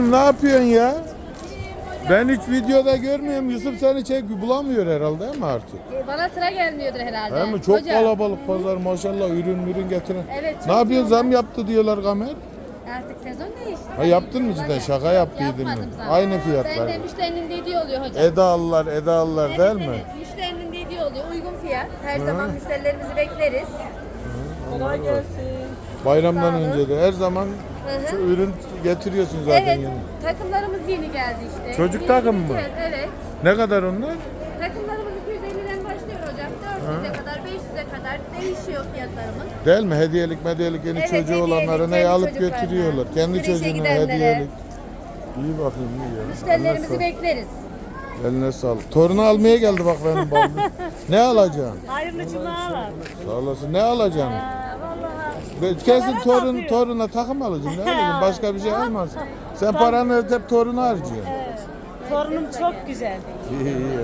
Ne yapıyorsun ya? Ben hiç videoda görmüyorum. Yusuf seni çek bulamıyor herhalde değil mi artık? E, Bana sıra gelmiyordur herhalde. Değil mi? Çok Hocam, kalabalık pazar maşallah ürün ürün getiren. Evet, çok ne yapıyorsun? yoğun. Zam yaptı diyorlar Kamer. Artık sezon değişti. Ha yaptın mı cidden? Şaka yaptıydın mı? Yapmadım zaten. Aynı Ben fiyatlar. de müşterinin dediği oluyor hocam. Edalılar, edalılar Evet, değil mi? Evet, müşterinin dediği oluyor. Uygun fiyat. Her zaman müşterilerimizi bekleriz. Kolay gelsin. Bayramdan Sağ olun. önce de her zaman hı. şu ürün getiriyorsun zaten evet, yeni. takımlarımız yeni geldi işte. Çocuk Yeni takımı mı? gideceğiz, Evet. Ne kadar onlar? Takımlarımız 250'den başlıyor hocam. 400'e kadar, 500'e kadar değişiyor fiyatlarımız. Değil mi? Hediyelik medyelik yeni Evet, çocuğu hediyelik, olanlara ne kendi alıp çocuklarına, götürüyorlar. Kendi çocuğuna gidenlere. hediyelik. İyi bakayım iyi ya. Müşterilerimizi Eline bekleriz. sağlık. Eline sağlık. Torunu almaya geldi bak benim balım. ne alacaksın? Hayırlı cumalar. Sağ olasın. Ne alacaksın? Kesin torun, toruna takım alacaksın. Ne alacaksın? Başka bir şey almazsın. Sen paranı hep toruna harcıyorsun. Evet. Torunum çok güzel. İyi iyi.